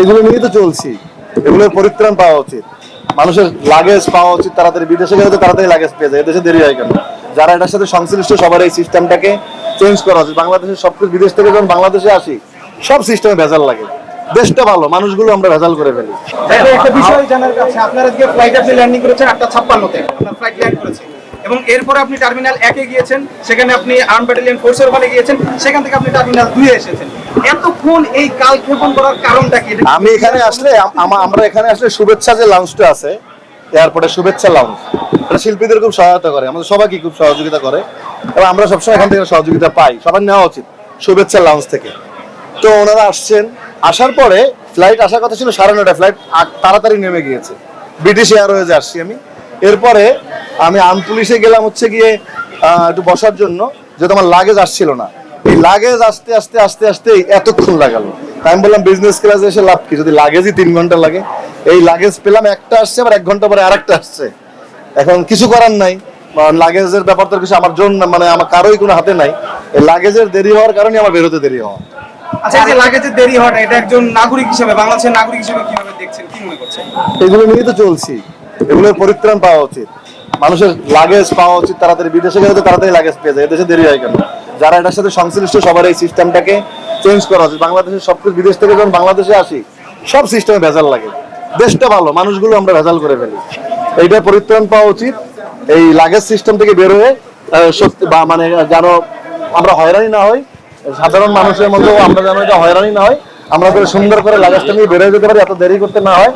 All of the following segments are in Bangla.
এগুলো নিয়ে তো চলছি। এগুলোর পরিত্রাণ পাওয়া উচিত। মানুষের লাগেজ পাওয়া উচিত, তাড়াতাড়ি বিদেশে গেলে তো তাড়াতাড়ি লাগেজ পেয়ে যায়। এদেশে দেরি হয় কেন? যারা এটার সাথে সংশ্লিষ্ট সবার এই সিস্টেমটাকে চেঞ্জ করা উচিত। বাংলাদেশের সব কিছু বিদেশ থেকে যখন বাংলাদেশে আসি, সব সিস্টেমে ভেজাল লাগে। দেশটা ভালো, মানুষগুলো আমরা ভেজাল করে ফেলি। একটা বিষয় জানার কাছে। আপনার আজকে ফ্লাইট আপনি ল্যান্ডিং করেছেন আটটা ছাপ্পান্নতে। আপনার ফ্লাইট ল্যান্ড করেছে। এবং এরপরে আপনি টার্মিনাল একে গিয়েছেন, সেখানে আপনি আর্ম ব্যাটালিয়ন ফোর্সের ওখানে গিয়েছেন, সেখান থেকে আপনি টার্মিনাল দুয়ে এসেছেন। এতক্ষণ এই কাল ক্ষেপণ করার কারণটা কি? আমি এখানে আসলে আমরা এখানে আসলে শুভেচ্ছা যে লাউঞ্জটা আছে এয়ারপোর্টে শুভেচ্ছা লাউঞ্জ এটা শিল্পীদের খুব সহায়তা করে আমাদের সবাইকে খুব সহযোগিতা করে। এবং আমরা সবসময় এখান থেকে সহযোগিতা পাই সবার নেওয়া উচিত শুভেচ্ছা লাউঞ্জ থেকে। তো ওনারা আসছেন আসার পরে ফ্লাইট আসার কথা ছিল সাড়ে নটা ফ্লাইট তাড়াতাড়ি নেমে গিয়েছে। ব্রিটিশ এয়ারওয়েজে আসছি আমি। এরপরে আমি আর্ম পুলিশে গেলাম হচ্ছে গিয়ে একটু বসার জন্য যেহেতু আমার লাগেজ আসছিল না। এই লাগেজ আসতে আসতে আসতে আসতে এতক্ষণ লাগালো। আমি বললাম বিজনেস ক্লাসে এসে লাভ কি? যদি লাগেজই তিন ঘণ্টা লাগে। এই লাগেজ পেলাম একটা আসছে আবার এক ঘণ্টা পরে আরেকটা আসছে। এখন কিছু করার নাই। লাগেজের ব্যাপার তো কিছু আমার জন্য মানে আমার কারোই কোনো হাতে নাই। এই লাগেজের দেরি হওয়ার কারণে আমার বেরোতে দেরি হওয়া। আচ্ছা এই লাগেজের দেরি হওয়াটা এটা একজন নাগরিক হিসেবে বাংলাদেশের নাগরিক হিসেবে কীভাবে দেখছেন কি মনে করছেন? এগুলো নিয়ে তো চলছি। এগুলোর পরিত্রাণ পাওয়া উচিত। মানুষের লাগেজ পাওয়া উচিত তাড়াতাড়ি বিদেশে গেলে তো তাড়াতাড়ি লাগেজ পেয়ে যায়। এদেশে দেরি হয় কেন? যারা এটার সাথে সংশ্লিষ্ট সবার এই সিস্টেমটাকে চেঞ্জ করা উচিত বাংলাদেশের সবকিছু বিদেশ থেকে যখন বাংলাদেশে আসি, সব সিস্টেমে ভেজাল লাগে। দেশটা ভালো, মানুষগুলো আমরা ভেজাল করে ফেলি। এইটা পরিত্রাণ পাওয়া উচিত। এই লাগেজ সিস্টেম থেকে বের হয়ে সত্যি বা মানে যেন আমরা হয়রানি না হই, সাধারণ মানুষের মতো আমরা যেন এটা হয়রানি না হয় আমরা করে সুন্দর করে লাগেজটা নিয়ে বেরোয় যেতে পারি, এত দেরি করতে না হয়।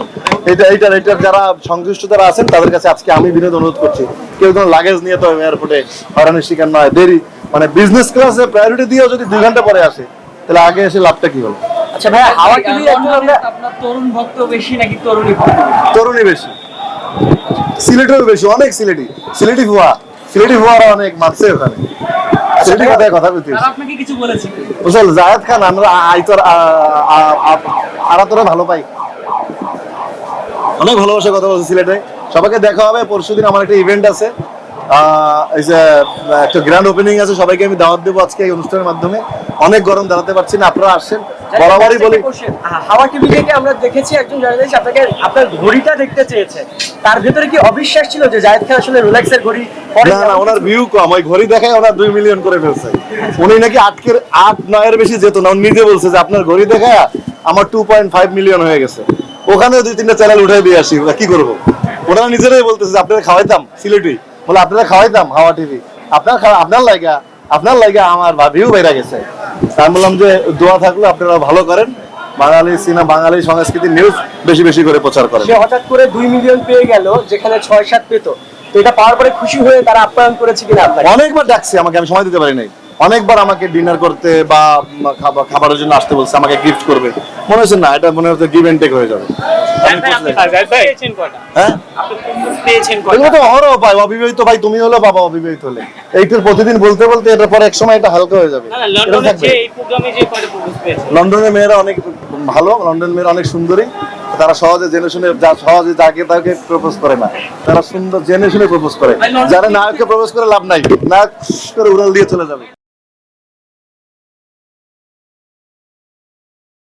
এটা এইটার এইটার যারা সংশ্লিষ্ট যারা আছেন, তাদের কাছে আজকে আমি বিনোদ অনুরোধ করছি, কেউ কোনো লাগেজ নিয়ে তো এয়ারপোর্টে হয়রানির শিকার না হয়, দেরি। মানে বিজনেস ক্লাসে প্রায়োরিটি দিয়েও যদি দুই ঘণ্টা পরে আসে তাহলে আগে এসে লাভটা কি হলো আচ্ছা ভাই হাওয়া টিভি একজন আপনার তরুণ ভক্ত বেশি নাকি তরুণী ভক্ত? তরুণী বেশি। সিলেটেও বেশি অনেক সিলেটি। সিলেটি ভুয়া। সিলেটি ভুয়ারা অনেক মারছে ওখানে। সিলেটি কথায় কথা বলতে তারা আপনাকে কিছু বলেছে? বুঝল জায়েদ খান আমরা আইতর আরা তোরা ভালো পাই। অনেক ভালোবাসা কথা বলছে সিলেটে। সবাইকে দেখা হবে পরশুদিন আমার একটা ইভেন্ট আছে। এই যে আহ, একটা গ্র্যান্ড ওপেনিং আছে সবাইকে আমি দাওয়াত দেবো আজকে এই অনুষ্ঠানের মাধ্যমে। অনেক গরম দাঁড়াতে পারছি না আপনারা আসছেন বরাবরই বলি হাওয়া টিভি থেকে আমরা দেখেছি একজন জার্নালিস্ট আপনাকে আপনার ঘড়িটা দেখতে চেয়েছে। তার ভেতরে কি অবিশ্বাস ছিল যে জায়েদ খান আসলে রোলেক্সের ঘড়ি না না ওনার ভিউ কম। ওই ঘড়ি দেখায় ওনার দুই মিলিয়ন করে ফেলছে। উনি নাকি আটকের আট নয়ের বেশি যেত না উনি নিজে বলছে যে আপনার ঘড়ি দেখায় আমার টু পয়েন্ট ফাইভ মিলিয়ন হয়ে গেছে। ওখানে দুই তিনটা চ্যানেল উঠাই দিয়ে আসি ওরা কি করব? ওনারা নিজেরাই বলতেছে আপনারা খাওয়াইতাম সিলেটি। বলে আপনারা খাওয়াইতাম হাওয়া টিভি। আপনার আপনার লাগা আপনার লাগা আমার ভিউ বেড়ে গেছে। আমি বললাম যে দোয়া থাকলে আপনারা ভালো করেন। বাঙালি সিনেমা বাঙালি সংস্কৃতি নিউজ বেশি বেশি করে প্রচার করেন। সে হঠাৎ করে দুই মিলিয়ন পেয়ে গেল যেখানে ছয় সাত পেত। তো এটা পাওয়ার পরে খুশি হয়ে তারা আপ্যায়ন করেছে কিনা অনেকবার ডাকছে আমাকে আমি সময় দিতে পারি নাই। অনেকবার আমাকে ডিনার করতে বা খাবারের জন্য আসতে বলছে আমাকে গিফট করবে। মনে হচ্ছে না এটা মনে হচ্ছে গিভ এন্ড টেক হয়ে যাবে। আমি বুঝলাম। পেয়েছেন কয়টা? আপনি কুম্ভ পেয়েছেন এগুলো তো অহরহ পাই অবিবাহিত ভাই তুমি হলো বাবা অবিবাহিত হলে। এইটার প্রতিদিন বলতে বলতে এটা পরে এক সময় এটা হালকা হয়ে যাবে। না না এটা লন্ডনের লন্ডনের মেয়েরা অনেক ভালো লন্ডন মেয়েরা অনেক সুন্দরী। তারা সহজে জেনে শুনে যা সহজে যাকে তাকে প্রপোজ করে না। তারা সুন্দর জেনে শুনে প্রপোজ করে। যারা নায়ককে প্রপোজ করে লাভ নাই। নায়ক করে উড়াল দিয়ে চলে যাবে।